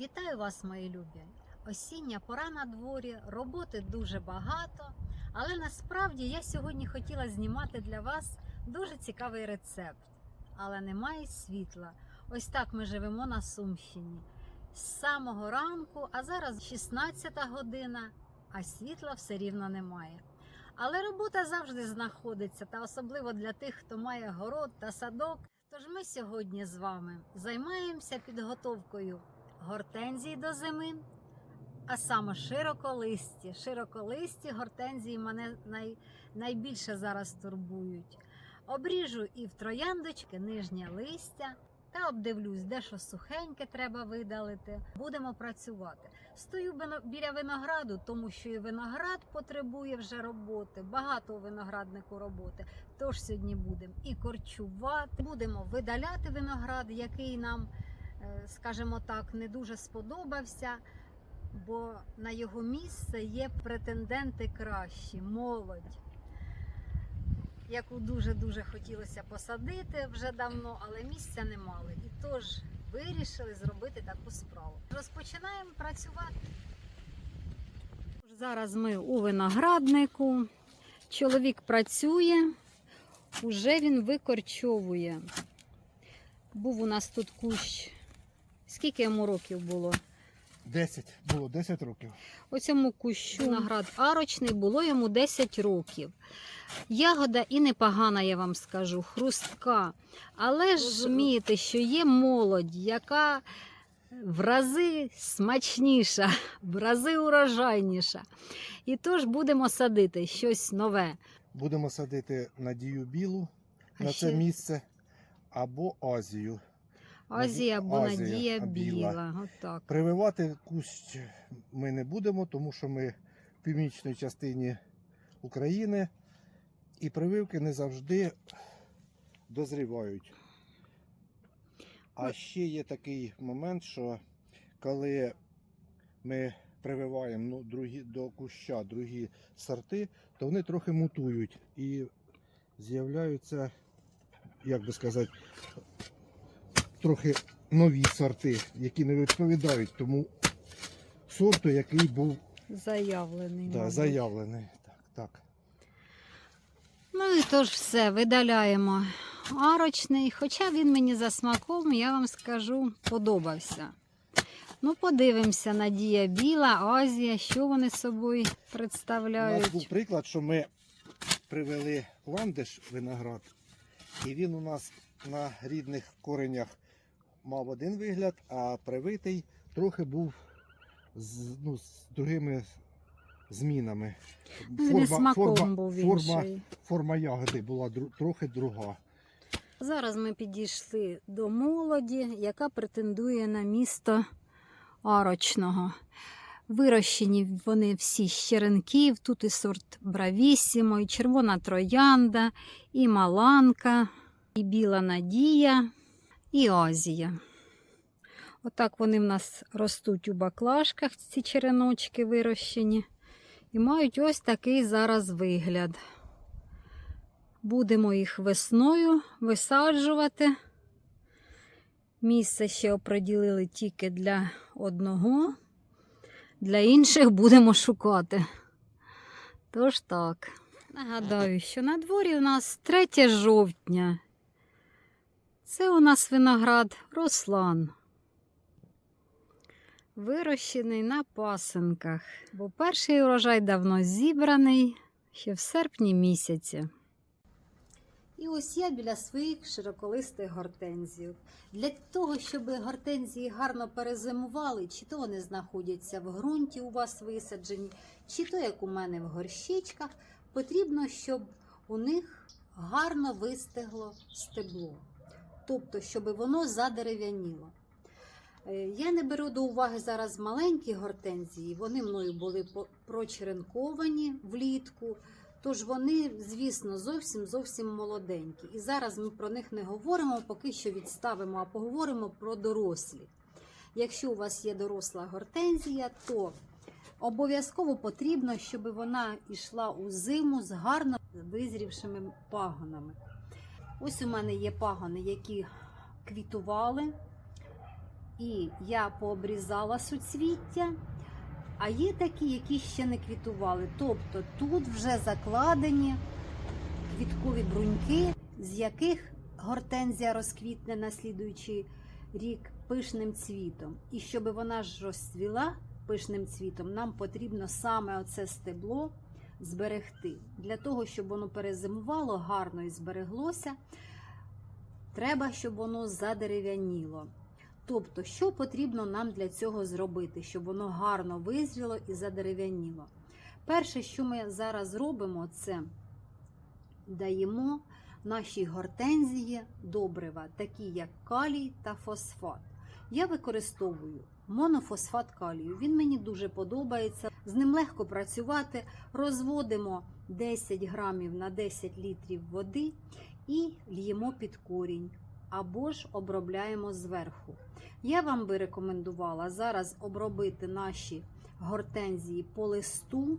Вітаю вас, мої любі! Осіння пора на дворі, роботи дуже багато, але насправді я сьогодні хотіла знімати для вас дуже цікавий рецепт. Але немає світла. Ось так ми живемо на Сумщині. З самого ранку, а зараз 16 година, а світла все рівно немає. Але робота завжди знаходиться, та особливо для тих, хто має город та садок. Тож ми сьогодні з вами займаємося підготовкою гортензій до зими, а саме широколисті. Широколисті гортензії мене най, найбільше зараз турбують. Обріжу і в трояндочки нижнє листя та обдивлюсь, де що сухеньке треба видалити. Будемо працювати. Стою біля винограду, тому що і виноград потребує вже роботи. Багато у винограднику роботи. Тож сьогодні будемо і корчувати, будемо видаляти виноград, який нам, скажімо так, не дуже сподобався. Бо на його місце є претенденти кращі, молодь, яку дуже-дуже хотілося посадити вже давно, але місця не мали. І тож вирішили зробити таку справу. Розпочинаємо працювати. Зараз ми у винограднику. Чоловік працює, уже він викорчовує. Був у нас тут кущ. Скільки йому років було? 10. Було 10 років. Оцьому кущу виноград арочний було йому 10 років. Ягода і непогана, я вам скажу, хрустка. Але ж розумієте, що є молодь, яка в рази смачніша, в рази урожайніша. І тож будемо садити щось нове. Будемо садити Надію Білу А на ще це місце або Азію. Азія або Азія, Надія біла. біла. Отак. Прививати кущ ми не будемо, тому що ми в північній частині України і прививки не завжди дозрівають. А ще є такий момент, що коли ми прививаємо ну, другі, до куща другі сорти, то вони трохи мутують і з'являються, як би сказати, трохи нові сорти, які не відповідають тому сорту, який був Заявлений. да, заявлений. Так, так. Ну і тож все, видаляємо арочний, хоча він мені за смаком, я вам скажу, подобався. Ну, подивимося, Надія Біла, Азія, що вони собою представляють. У нас був приклад, що ми привели ландиш виноград, і він у нас на рідних коренях мав один вигляд, а привитий трохи був з, ну, з другими змінами. Ну, і смаком був форма, інший. форма ягоди була дру- трохи друга. Зараз ми підійшли до молоді, яка претендує на місто Арочного. Вирощені вони всі з черенків. Тут і сорт Бравісімо, і червона троянда, і маланка, і біла надія, і Азія. Отак вони в нас ростуть у баклажках, ці череночки вирощені. І мають ось такий зараз вигляд. Будемо їх весною висаджувати. Місце ще оприділили тільки для одного, для інших будемо шукати. Тож так. Нагадаю, що на дворі у нас 3 жовтня. Це у нас виноград Руслан. Вирощений на пасинках, бо перший урожай давно зібраний ще в серпні місяці. І ось я біля своїх широколистих гортензій. Для того, щоб гортензії гарно перезимували, чи то вони знаходяться в ґрунті у вас висаджені, чи то як у мене в горщичках, потрібно, щоб у них гарно вистегло стебло. Тобто, щоб воно задерев'яніло. Е, Я не беру до уваги зараз маленькі гортензії, вони мною були прочеренковані влітку. Тож вони, звісно, зовсім зовсім молоденькі. І зараз ми про них не говоримо, поки що відставимо, а поговоримо про дорослі. Якщо у вас є доросла гортензія, то обов'язково потрібно, щоб вона йшла у зиму з гарно визрівшими пагонами. Ось у мене є пагони, які квітували. І я пообрізала суцвіття, а є такі, які ще не квітували. Тобто тут вже закладені квіткові бруньки, з яких гортензія розквітне на слідуючий рік пишним цвітом. І щоб вона ж розцвіла пишним цвітом, нам потрібно саме оце стебло зберегти. Для того, щоб воно перезимувало гарно і збереглося, треба, щоб воно задерев'яніло. Тобто, що потрібно нам для цього зробити, щоб воно гарно визріло і задерев'яніло? Перше, що ми зараз робимо, це даємо нашій гортензії добрива, такі як калій та фосфат. Я використовую монофосфат калію. Він мені дуже подобається. З ним легко працювати. Розводимо 10 грамів на 10 літрів води і л'ємо під корінь або ж обробляємо зверху. Я вам би рекомендувала зараз обробити наші гортензії по листу.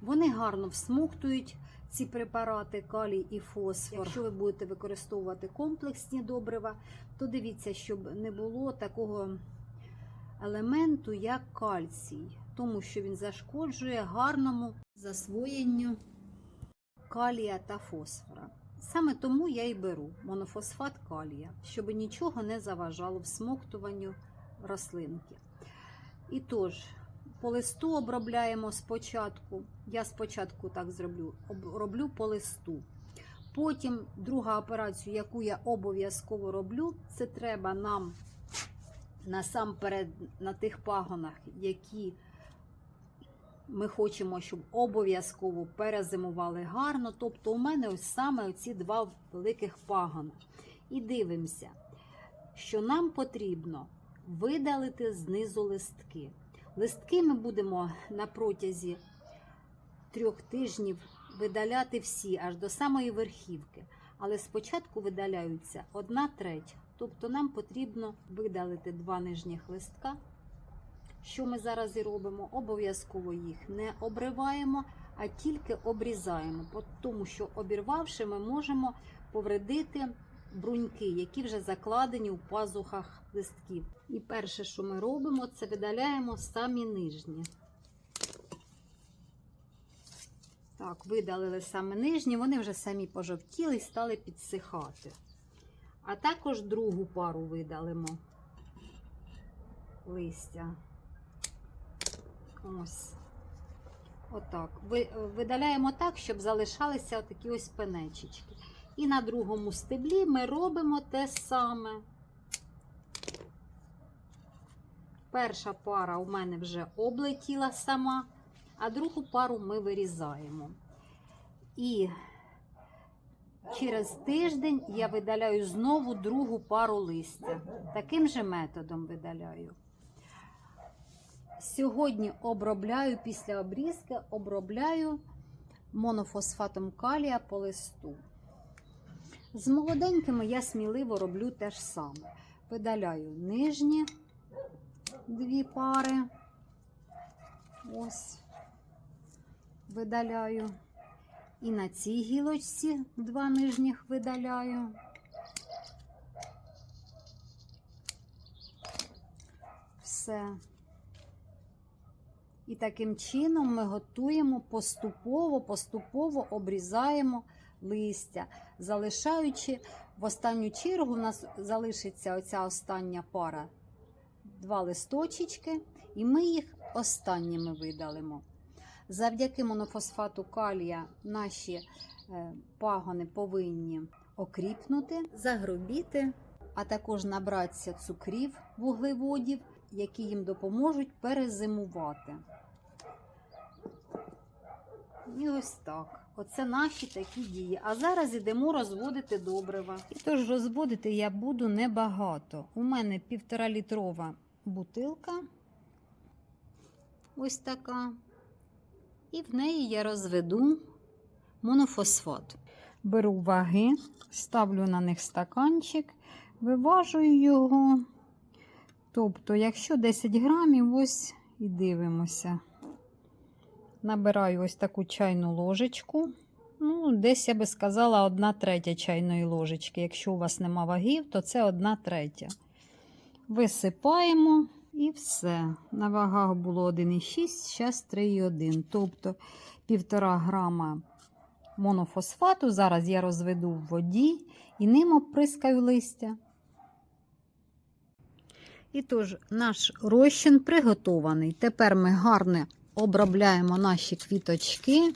Вони гарно всмоктують ці препарати калій і фосфор. Якщо ви будете використовувати комплексні добрива, то дивіться, щоб не було такого елементу, як кальцій, тому що він зашкоджує гарному засвоєнню калія та фосфора. Саме тому я і беру монофосфат калія, щоб нічого не заважало всмоктуванню рослинки. І тож, по листу обробляємо спочатку. Я спочатку так зроблю, роблю по листу. Потім друга операція, яку я обов'язково роблю, це треба нам насамперед на тих пагонах, які ми хочемо, щоб обов'язково перезимували гарно. Тобто, у мене ось саме ці два великих пагона. І дивимося, що нам потрібно видалити знизу листки. Листки ми будемо на протязі трьох тижнів видаляти всі аж до самої верхівки. Але спочатку видаляються одна треть. Тобто нам потрібно видалити два нижніх листка. Що ми зараз і робимо? Обов'язково їх не обриваємо, а тільки обрізаємо, тому що обірвавши, ми можемо повредити бруньки, які вже закладені у пазухах листків. І перше, що ми робимо, це видаляємо самі нижні. Так, видалили саме нижні, вони вже самі пожовтіли і стали підсихати. А також другу пару видалимо листя. Ось. Отак. Ви- Видаляємо так, щоб залишалися такі ось пенечечки. І на другому стеблі ми робимо те саме. Перша пара у мене вже облетіла сама, а другу пару ми вирізаємо. І через тиждень я видаляю знову другу пару листя. Таким же методом видаляю. Сьогодні обробляю після обрізки, обробляю монофосфатом калія по листу. З молоденькими я сміливо роблю те ж саме. Видаляю нижні дві пари. Ось видаляю. І на цій гілочці два нижніх видаляю. Все. І таким чином ми готуємо поступово, поступово обрізаємо листя, залишаючи в останню чергу, у нас залишиться оця остання пара два листочечки, і ми їх останніми видалимо. Завдяки монофосфату калія наші е, пагони повинні окріпнути, загрубіти, а також набратися цукрів, вуглеводів, які їм допоможуть перезимувати. І ось так. Оце наші такі дії. А зараз ідемо розводити добрива. І тож розводити я буду небагато. У мене півтора літрова бутилка. Ось така. І в неї я розведу монофосфат. Беру ваги, ставлю на них стаканчик, виважую його. Тобто, якщо 10 грамів, ось і дивимося. Набираю ось таку чайну ложечку. Ну, десь я би сказала, одна третя чайної ложечки. Якщо у вас нема вагів, то це одна третя. висипаємо і все. На вагах було 1,6, зараз 3,1. Тобто півтора грама монофосфату. Зараз я розведу в воді і ним оприскаю листя. І тож наш розчин приготований. Тепер ми гарно обробляємо наші квіточки.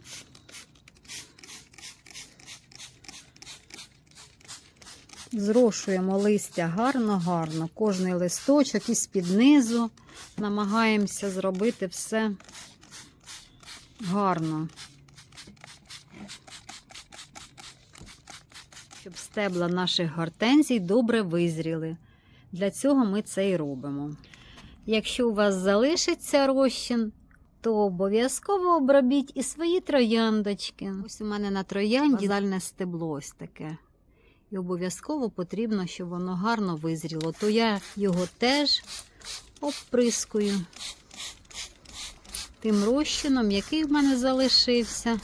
Зрошуємо листя гарно-гарно, кожний листочок і з-під низу. Намагаємося зробити все гарно. Щоб стебла наших гортензій добре визріли. Для цього ми це і робимо. Якщо у вас залишиться розчин, то обов'язково обробіть і свої трояндочки. Ось у мене на троянді базальне стебло ось таке. І обов'язково потрібно, щоб воно гарно визріло. То я його теж обприскую тим розчином, який в мене залишився.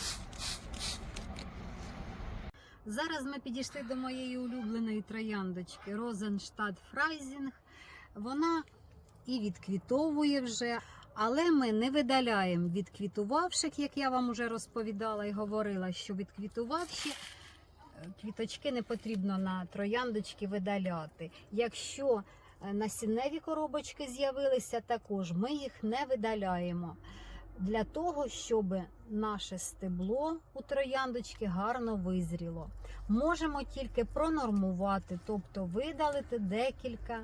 Зараз ми підійшли до моєї улюбленої трояндочки Розенштадт Фрайзінг. Вона і відквітовує вже, але ми не видаляємо відквітувавших, як я вам вже розповідала і говорила, що відквітувавші е, квіточки не потрібно на трояндочки видаляти. Якщо е, насінневі коробочки з'явилися, також ми їх не видаляємо для того, щоб наше стебло у трояндочки гарно визріло. Можемо тільки пронормувати, тобто видалити декілька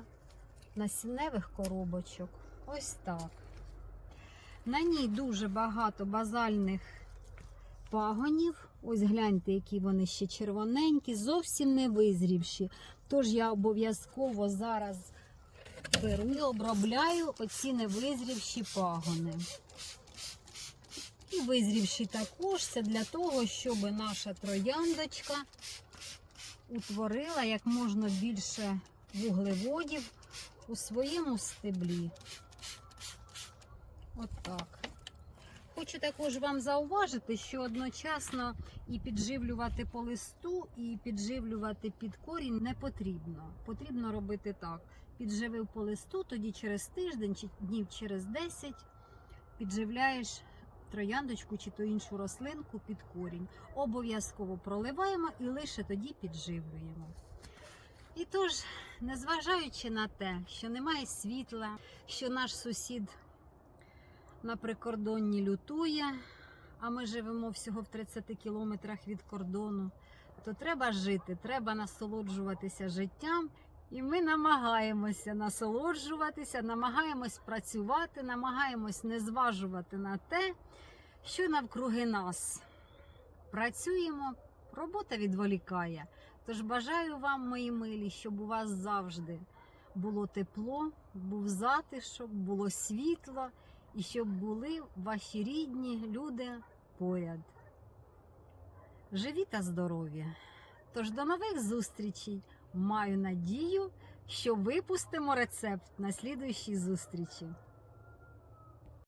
насінневих коробочок. Ось так. На ній дуже багато базальних пагонів. Ось гляньте, які вони ще червоненькі, зовсім не визрівші. Тож я обов'язково зараз беру і обробляю оці невизрівші пагони. І визрівші також це для того, щоб наша трояндочка утворила як можна більше вуглеводів у своєму стеблі. Отак. Хочу також вам зауважити, що одночасно і підживлювати по листу, і підживлювати під корінь не потрібно. Потрібно робити так: підживив по листу, тоді через тиждень чи днів через 10 підживляєш трояндочку чи то іншу рослинку під корінь. Обов'язково проливаємо і лише тоді підживлюємо. І тож, незважаючи на те, що немає світла, що наш сусід на прикордонні лютує, а ми живемо всього в 30 кілометрах від кордону, то треба жити, треба насолоджуватися життям. І ми намагаємося насолоджуватися, намагаємось працювати, намагаємось не зважувати на те, що навкруги нас. Працюємо, робота відволікає. Тож бажаю вам, мої милі, щоб у вас завжди було тепло, був затишок, було світло і щоб були ваші рідні люди поряд. Живі та здорові! Тож до нових зустрічей! Маю надію, що випустимо рецепт на слідуючій зустрічі.